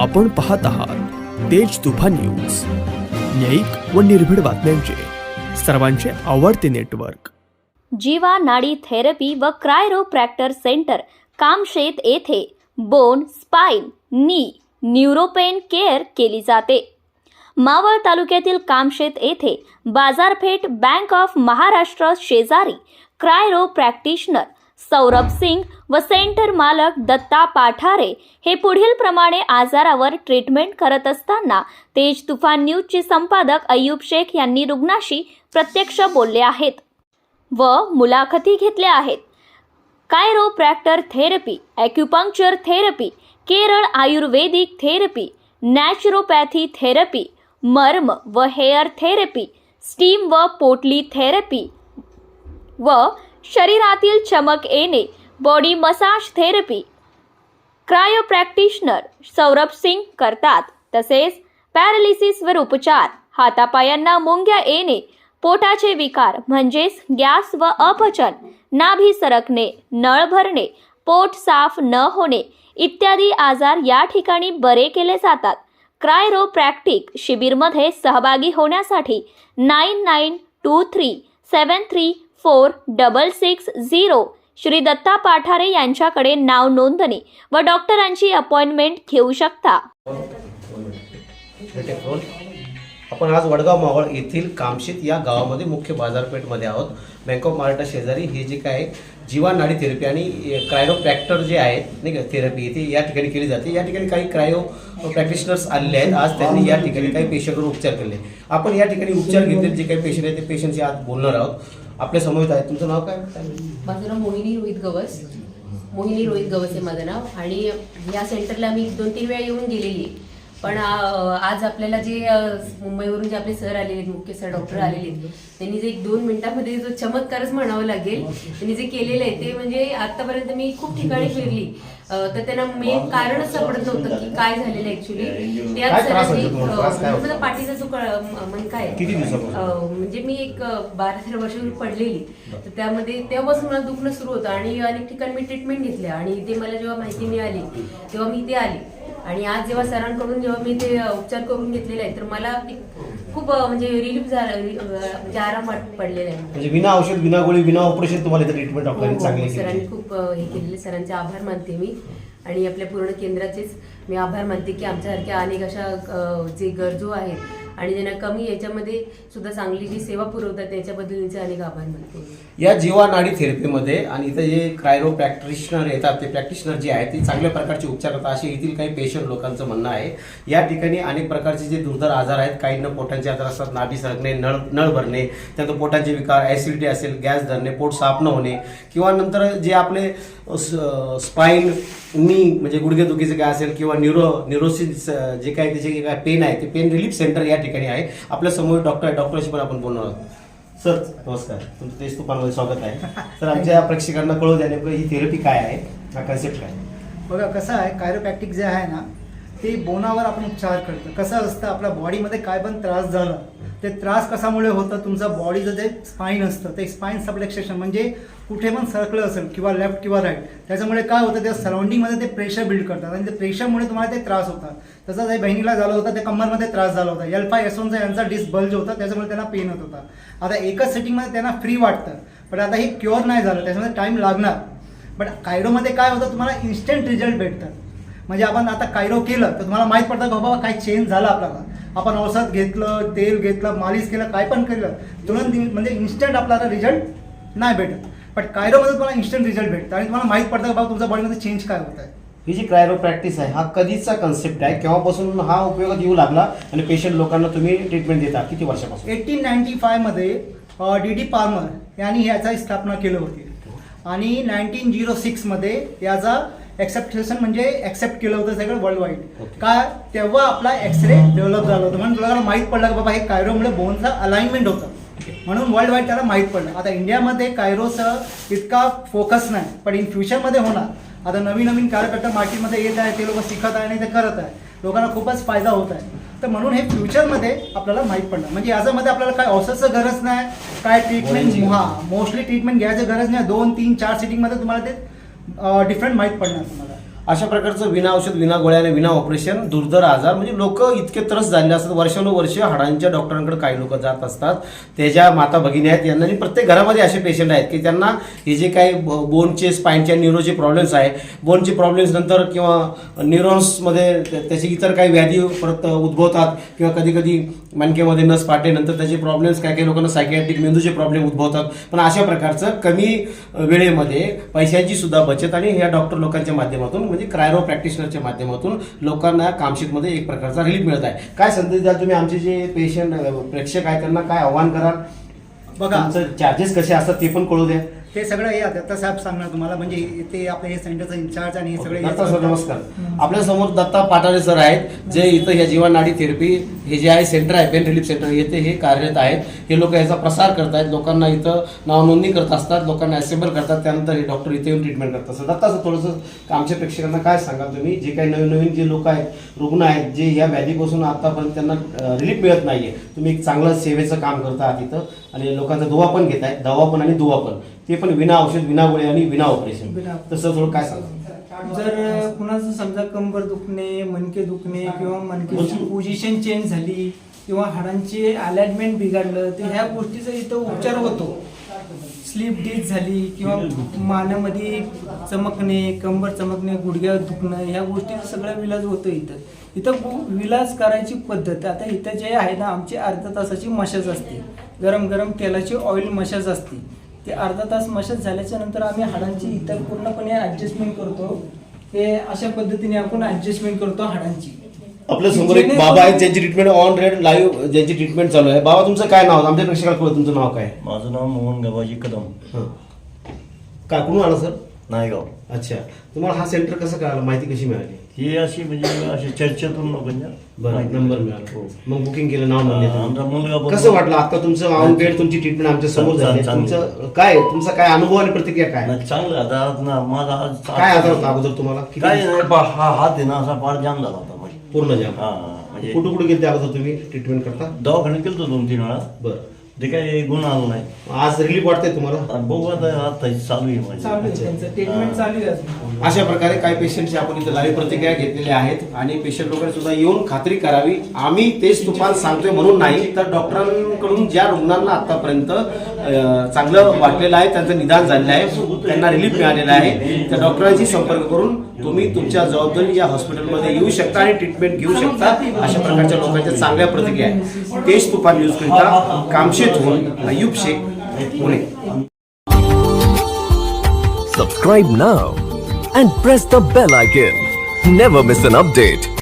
आपण पाहत आहात तेज तुफा न्यूज. न्यायिक व निर्भीड बातम्यांचे. सर्वांचे आवडते नेटवर्क. जीवा नाडी थेरपी व क्रायरोप्रॅक्टर सेंटर कामशेत येथे. बोन स्पाइन नी न्यूरोपेन केअर केली जाते. मावळ तालुक्यातील कामशेत येथे बाजारपेठ बँक ऑफ महाराष्ट्र शेजारी क्रायरो प्रॅक्टिशनर सौरभ सिंग व सेंटर मालक दत्ता पाठारे हे पुढील प्रमाणे आजारावर ट्रीटमेंट करत असताना तेज तुफान न्यूजचे संपादक अय्यूब शेख यांनी रुग्णाशी प्रत्यक्ष बोलले आहेत व मुलाखती घेतल्या आहेत. Chiropractor therapy acupuncture therapy Kerala Ayurvedic therapy naturopathy therapy मर्म व हेअर थेरपी स्टीम व पोटली थेरपी व शरीरातील चमक येणे बॉडी मसाज थेरपी क्रायोप्रॅक्टिशनर सौरभ सिंग करतात. तसेच पॅरालिसिसवर उपचार हातापायांना मुंग्या येणे पोटाचे विकार म्हणजेच गॅस व अपचन नाभी सरकणे नळ भरणे पोट साफ न होणे इत्यादी आजार या ठिकाणी बरे केले जातात. क्रायरोप्रॅक्टिक शिबिरमध्ये सहभागी होण्यासाठी nine nine two three seven three four double six zero. Shri Datta Pathare यांच्याकडे नाव नोंदणी व डॉक्टरांची अपॉइंटमेंट घेऊ शकता. आपण आज वडगाव मावळ येथील कामशीत या गावामध्ये मुख्य बाजारपेठमध्ये आहोत. बँक ऑफ महाराष्ट्र शेजारी हे जे काय जीवा नाडी थेरपी आणि क्रायोप्रॅक्टर जे आहेत नाही का थेरपी ती या ठिकाणी केली जाते. या ठिकाणी काही क्रायो प्रॅक्टिशनर्स आलेले आहेत. आज त्यांनी या ठिकाणी काही पेशंटवर उपचार केले. आपण या ठिकाणी उपचार घेतलेले जे काही पेशंट आहेत ते पेशंटशी आज बोलणार आहोत. आपल्यासमोर आहे तुमचं नाव काय? माझं नाव मोहिनी रोहित गवस. मोहिनी रोहित गवस आहे माझं नाव. आणि या सेंटरला मी दोन तीन वेळा येऊन गेलेली आहे. पण आ- आज आपल्याला जे मुंबईवरून जे आपले सर आलेले मुख्य सर डॉक्टर आलेले त्यांनी जे एक दोन मिनिटामध्ये जो चमत्कारच म्हणावं लागेल त्यांनी जे केलेलं आहे ते म्हणजे आतापर्यंत मी खूप ठिकाणी फिरली. तर त्यांना मेन कारणच सापडत नव्हतं की काय झालेलं ऍक्च्युली काय काय होतो? माझा पाठीचा जो कळ- म- मणका आहे? किती दिवसापासून? अ, म्हणजे मी एक बारा तेरा वर्षापूर्वी पडलेली. तर त्यामध्ये तेव्हापासून मला दुखणं सुरू होतं आणि अनेक ठिकाणी मी ट्रीटमेंट घेतल्या आणि ते मला जेव्हा माहिती मिळाली तेव्हा मी इथे आली. आणि आज जेव्हा सरांकडून जेव्हा मी ते उपचार करून घेतलेले आहेत तर मला एक खूप म्हणजे रिलीफ झाला म्हणजे आराम पडलेला आहे. म्हणजे विना औषध विना गोळी विना ऑपरेशन तुम्हाला इथे ट्रीटमेंट डॉक्टरांनी चांगली केली. सरांनी खूप हे केलेले सरांचे आभार मानते मी. आणि आपल्या पूर्ण केंद्राचेच मी आभार मानते की आमच्यासारख्या अनेक अशा अ, जे गरजू आहेत आणि ज्यांना कमी याच्यामध्ये सुद्धा चांगली जी सेवा पुरवतात त्याच्याबद्दल त्यांचे अनेक आभार मानते या जीवा नाडी थेरपीमध्ये आणि इथं जे क्रायरो प्रॅक्टिशनर येतात ते प्रॅक्टिशनर जे आहेत ते चांगल्या प्रकारचे उपचार करतात. असे येथील काही पेशंट लोकांचं म्हणणं आहे. या ठिकाणी अनेक प्रकारचे जे दुर्धर आजार आहेत काहींना पोटांचे आजार असतात नाभी सरकणे नळ नळ भरणे त्यानंतर पोटांचे विकार ॲसिडिटी असेल गॅस धरणे पोट साफ न होणे किंवा नंतर जे आपले स्पाईन नी म्हणजे गुडघेदुखीचं काय असेल किंवा न्युरो न्युरोसिस जे काय त्याचे काय पेन आहे ते पेन रिलीफ सेंटर या ठिकाणी आहे. आपल्यासमोर डॉक्टर आहे डॉक्टरशी पण आपण बोलणार आहोत. सर नमस्कार. तुमचं तेच तुपामध्ये स्वागत आहे. सर आमच्या प्रेक्षकांना कळू द्या नेमकं ही थेरपी काय आहे हा कन्सेप्ट काय आहे? बघा कसं आहे कायरोप्रॅक्टिक जे आहे ना ते बोनावर आपण उपचार करतो. कसं असतं आपल्या बॉडीमध्ये काय पण त्रास झाला ते त्रास कशामुळे होतं तुमचं बॉडीचं जे स्पाईन असतं. ते स्पाईन सबलेक्सेशन म्हणजे कुठे पण सरकलं असेल किंवा लेफ्ट किंवा राईट त्याच्यामुळे काय होतं? त्या सराउंडिंगमध्ये ते प्रेशर बिल्ड करतात आणि ते प्रेशरमुळे तुम्हाला ते त्रास होतात. तसंच हे बहिणीला झालं होतं ते कमरमध्ये त्रास झाला होता. एल्फा एसोनचा यांचा डिस्क बल्ज होता त्याच्यामुळे त्यांना पेन होत होता. आता एकच सेटिंगमध्ये त्यांना फ्री वाटतं पण आता हे क्युअर नाही झालं त्याच्यामध्ये टाईम लागणार. बट कायरोमध्ये काय होतं? तुम्हाला इन्स्टंट रिझल्ट भेटतात म्हणजे आपण आता कायरो केलं तर तुम्हाला माहीत पडतं का बाबा काय चेंज झाला आपल्याला? आपण औषध घेतलं तेल घेतलं मालिश केलं काय पण केलं तुरंत म्हणजे इन्स्टंट आपल्याला रिझल्ट नाही भेटत. पण कायरोमध्ये तुम्हाला इन्स्टंट रिझल्ट भेटतं. आणि तुम्हाला माहीत पडतं की बाबा तुमच्या बॉडीमध्ये चेंज काय होत आहे ही जी क्रायरो प्रॅक्टिस आहे हा कधीचा कन्सेप्ट आहे? केव्हापासून हा उपयोगात येऊ लागला आणि पेशंट लोकांना तुम्ही ट्रीटमेंट देता? किती वर्षापासून? एटीन नाईन्टी फायमध्ये डी डी पार्मर यांनी ह्याचा स्थापना केली होती. आणि नाईन्टीन झिरो सिक्समध्ये याचा एक्सेप्टेशन म्हणजे ॲक्सेप्ट केलं होतं सगळं वर्ल्ड वाईड. का तेव्हा आपला एक्सरे डेव्हलप झाला होता. म्हणून तुला माहीत पडलं की बाबा हे कायरोमुळे बोनचा अलाइनमेंट होतं. म्हणून वर्ल्ड वाईड त्याला माहीत पडलं. आता इंडियामध्ये कायरोचं इतका फोकस नाही. पण इन फ्युचरमध्ये होणार. आता नवीन नवीन कार्यकर्ता मार्केटमध्ये येत आहे ते लोक शिकत आहे आणि ते करत आहे. लोकांना खूपच फायदा होत आहे. तर म्हणून हे फ्युचरमध्ये आपल्याला माहीत पडलं. म्हणजे याच्यामध्ये आपल्याला काय औषधचं गरज नाही काय ट्रीटमेंट. हा मोस्टली ट्रीटमेंट घ्यायची गरज नाही. दोन तीन चार सिटिंगमध्ये तुम्हाला ते डिफरंट माहीत पडणार तुम्हाला. अशा प्रकारचं विना औषध विना गोळ्याने विना ऑपरेशन दुर्धर आजार म्हणजे लोक इतके त्रस्त झाले असतात. वर्षानुवर्ष हाडांच्या डॉक्टरांकडे काही लोक जात असतात. त्याच्या माता भगिनी आहेत यांना आणि प्रत्येक घरामध्ये असे पेशंट आहेत की त्यांना हे जे काही ब- बोनचे स्पाईनचे न्यूरोचे प्रॉब्लेम्स आहे बोनचे प्रॉब्लेम्स नंतर किंवा न्यूरॉन्समध्ये त्याची इतर काही व्याधी परत उद्भवतात किंवा कधी कधी मणकेमध्ये नस पाटे नंतर त्याचे प्रॉब्लेम्स काही काही लोकांना सायकॅट्रिक मेंदूचे प्रॉब्लेम उद्भवतात. पण अशा प्रकारचं कमी वेळेमध्ये पैशांची सुद्धा बचत आणि ह्या डॉक्टर लोकांच्या माध्यमातून म्हणजे क्रायरो प्रॅक्टिशनरच्या माध्यमातून लोकांना कामशीतमध्ये एक प्रकारचा रिलीफ मिळत आहे. काय संदेश द्याल तुम्ही? आमचे जे पेशंट प्रेक्षक आहेत त्यांना काय आव्हान कराल? बघा. चार्जेस कसे असतात ते पण कळू द्या. ते सगळं हे दत्ता साहेब सांगणार तुम्हाला. म्हणजे ते आपले हे सेंटरचं इन्चार्ज आणि हे सगळे दत्ता सर नमस्कार. आपल्यासमोर दत्ता पाटारे सर आहेत जे इथं ह्या जीवनाडी थेरपी हे जे आहे सेंटर आहे पेन रिलीफ सेंटर येथे हे कार्यरत आहेत. हे लोक याचा प्रसार करतायत. लोकांना इथं नाव नोंदणी करत असतात. लोकांना असेंबल करतात. त्यानंतर हे डॉक्टर इथे येऊन ट्रीटमेंट करतात. सर दत्ता सर थोडंसं आमच्या प्रेक्षकांना काय सांगाल तुम्ही? जे काही नवीन नवीन जे लोक आहेत रुग्ण आहेत जे या व्याधीपासून आतापर्यंत त्यांना रिलीफ मिळत नाहीये तुम्ही एक चांगलं सेवेचं काम करता आहात इथं. आणि लोकांचा दुवा पण घेताय दवा पण आणि दुवा पण. ते पण विना औषध विना गोळी आणि विना ऑपरेशन विना- तसं थोडं काय सांगा जर कुणाचं समजा कंबर दुखणे मणके दुखणे किंवा मणकेची पोझिशन चेंज झाली किंवा हाडांचे अलाइनमेंट बिघडलं तर ह्या गोष्टीचा इथं उपचार होतो. स्लीप डिच झाली किंवा मानेमध्ये चमकणे कंबर चमकणे गुडघ्यावर दुखणं ह्या गोष्टीचा सगळा विलाज होतो इथं. इथं गु- विलाज करायची पद्धत आता इथं जे आहे ना आमची अर्धा तासाची मशाज असते. गरम गरम तेलाची ऑइल मशाज असते. ते अर्धा तास मशाज झाल्याच्यानंतर आम्ही हाडांची इतर पूर्णपणे ऍडजस्टमेंट करतो. ते अशा पद्धतीने आपण ऍडजस्टमेंट करतो हाडांची. आपल्यासमोर एक बाबा आहेत ज्यांची ट्रीटमेंट ऑन रेड लाईव्ह ज्यांची ट्रीटमेंट चालू आहे. बाबा तुमचं काय नाव? आमच्या प्रेक्षकाला कळलं तुमचं नाव काय? माझं नाव मोहन गवाजी कदम. हं. काय कुठून आलं सर? नायगाव. अच्छा. तुम्हाला हा सेंटर कसं कळालं? माहिती कशी मिळाली? ही अशी म्हणजे अशी चर्चेतून लोकांच्या बरं माहिती नंबर मिळाली. मिळाला. हो. मग बुकिंग केलं नाव नोंदणी आमचा मुलगा पण- कसं वाटलं आता तुमचं ऑन बेड तुमची ट्रीटमेंट आमच्यासमोर झाली? चांगलं. तुमचं काय तुमचा काय अनुभव आणि प्रतिक्रिया काय? नाही, चांगलं. आता आज ना माझा आज काय आजार होता अगोदर तुम्हाला? किती- काय नाही पा- हा हात आहे ना असा फार जाम झाला होता म्हणजे पूर्ण जाम. हा म्हणजे कुठं कुठे गेले अगोदर तुम्ही ट्रीटमेंट करता? दवाखान्यात गेलतो दोन तीन वेळा. बरं. ते काही गुण आला नाही. आज रिलीफ वाटतंय तुम्हाला? आता बघू आता आता चालू आहे माझी. चालू आहे त्यांचं. ट्रीटमेंट चालू आहे अजून. अशा प्रकारे काही पेशंटची आपण इथे लाईव्ह प्रतिक्रिया घेतलेल्या आहेत आणि पेशंट लोकांनी सुद्धा येऊन खात्री करावी. आम्ही तेच तुम्हाला सांगतोय म्हणून नाही तर डॉक्टरांकडून ज्या रुग्णांना आतापर्यंत अं, चांगलं वाटलेलं आहे त्यांचं निदान झालेलं आहे त्यांना रिलीफ मिळालेलं आहे त्या डॉक्टरांशी संपर्क करून तुम्ही तुमच्या जबाबदारी या हॉस्पिटलमध्ये येऊ शकता आणि ट्रीटमेंट घेऊ शकता अशा प्रकारच्या लोकांच्या चांगल्या प्रतिक्रिया आहेत तेज तुफान न्यूज करिता कामशेतहून Ayub Shaikh Pune Subscribe now and press the bell icon. Never miss an update.